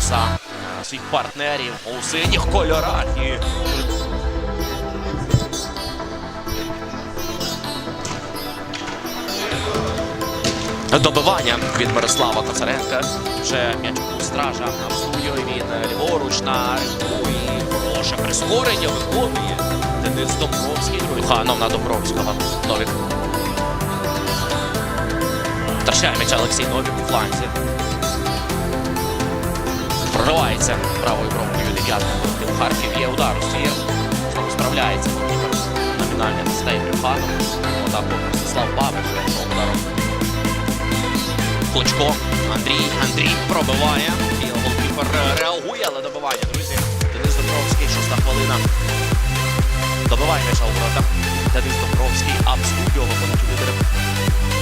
за е, партнерів у синіх кольорах. Добивання від Мирослава Коцаренка. Вже м'яч у стража на студію. Він ліворуч на ринку і хороше прискорення виконує Денис Домбровський. Ханов на Домбровського. Новік. Втрачає м'яч Олексій Новік у фланзі. Проривається правою бровкою дев'ятого. У Харків є удар у ствір. Знову справляється. голкіпер. Номінальний Стей Брюханов. Атаку Ростислав Бабич. Ударом Клочко. Андрій. Андрій пробиває. І голкіпер реагує, але добивання, друзі. Денис Добровський, шоста хвилина. Добиває м'яча у. Денис Добровський. Абстудіо виходить у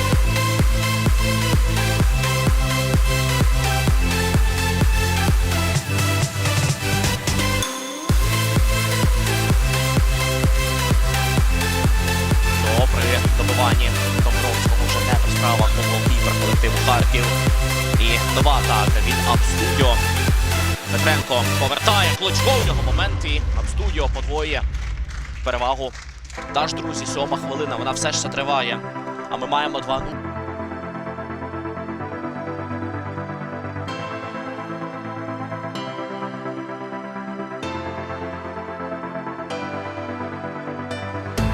Абстудіо. Петренко повертає Клочко в нього момент Абстудіо подвоює перевагу. Та ж, друзі, сьома хвилина, вона все ще триває. А ми маємо 2-0.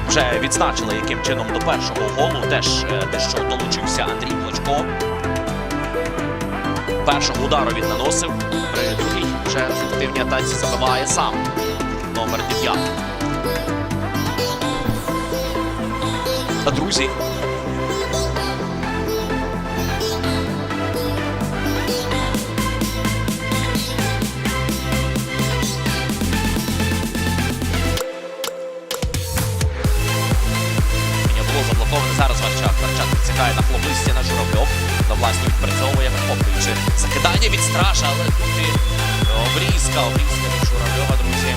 Вже відзначили, яким чином до першого голу теж дещо долучився Андрій Клочко. Першого удару він наносив. При другій вже ефективній атаці забиває сам номер 9. Друзі. Закидання від стража, але тут і обрізка, обрізка від Журавльова, друзі.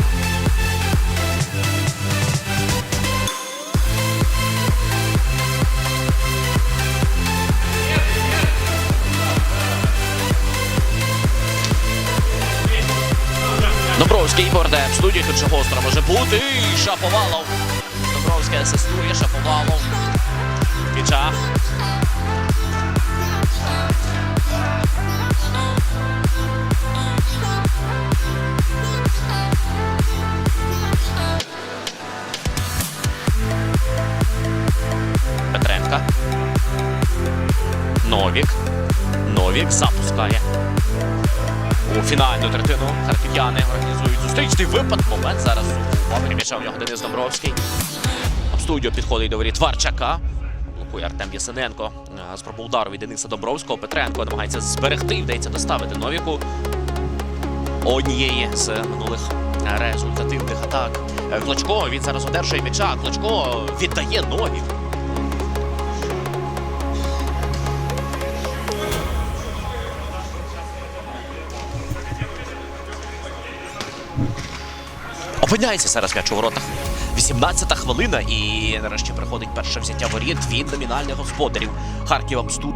Добровський повертає в студію, тут ще гостро може бути. І Шаповалов. Добровський асистує, Шаповалов. Кіча. Новік запускає. У фінальну третину харків'яни організують зустрічний випад. Момент зараз м'яча нього Денис Домбровський. В студію підходить до воріт Варчака. Блокує Артем Ясененко. Спроба удару від Дениса Добровського. Петренко намагається зберегти і вдається доставити Новіку. Однієї з минулих результативних атак. Клочко він зараз одержує м'яча. Клочко віддає Новік. Опиняється зараз м'яч у воротах. 18-та хвилина, і нарешті приходить перше взяття воріт від номінальних господарів Харків Амсту.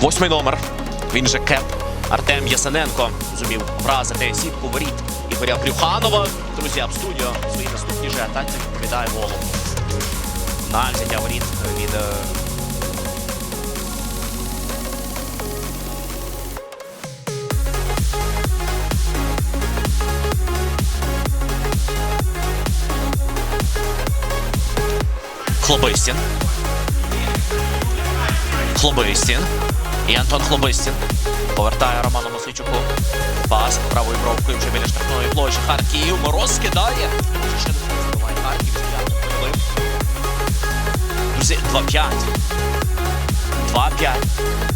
Восьмий номер. Він же Кеп. Артем Ясененко зумів вразити сітку воріт Ігоря Брюханова. Друзі, Абстудіо свої наступні же атаці відповідає голу. На взяття воріт від е, Хлобистін. Хлобистін. І Антон Хлобистін. Повертає Роману Мосичуку. Пас правою бровкою вже біля штрафної площі. Харків. Мороз кидає. Ще не забуває Харків. з дев'ятим хвилин. Друзі, 2-5. 2-5.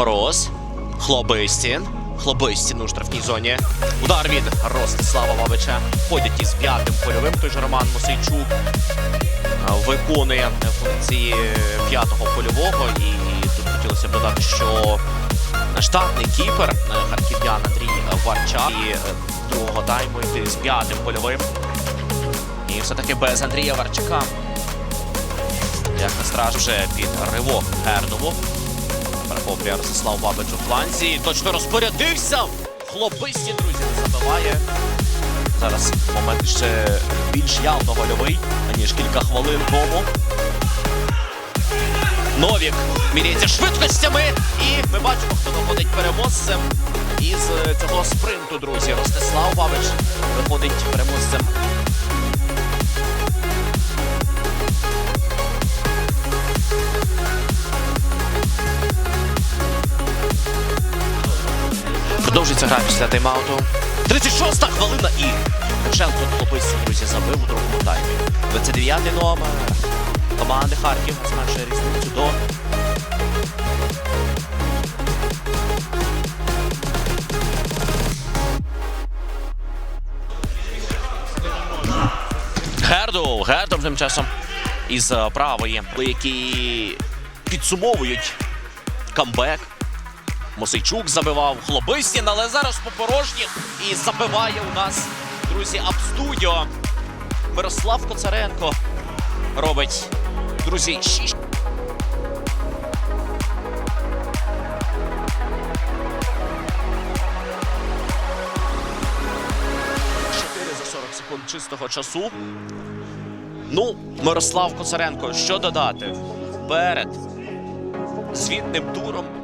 Мороз. Хлобистін. Хлобистін у штрафній зоні. Удар від Ростислава Бабича. Ходять із п'ятим польовим. Той же Роман Мосейчук виконує функції п'ятого польового. І тут хотілося б додати, що штатний кіпер е, харків'ян Андрій Варчак і е, другого тайму йти з п'ятим польовим. І все-таки без Андрія Варчака. Як не страж вже під ривок Гердову. Перехоплює Ростислав Бабич у фланзі. Точно розпорядився. Хлописті, друзі, не забиває. Зараз момент ще більш явно гольовий, аніж кілька хвилин тому. Новік міряється швидкостями. І ми бачимо, хто виходить переможцем із е, цього спринту, друзі. Ростислав Бабич виходить переможцем. Продовжується гра після тайм-ауту. 36-та хвилина і Шелко хлопець, друзі, забив у другому таймі. 29-й номер команди Харків зменшує різницю до Герду, Герду тим часом із е, правої, які підсумовують камбек. Мосейчук забивав Хлобистін, але зараз по порожніх і забиває у нас, друзі, Абстудіо. Мирослав Коцаренко робить, друзі, 6. За 40 секунд чистого часу. Ну, Мирослав Коцаренко, що додати? Перед звітним туром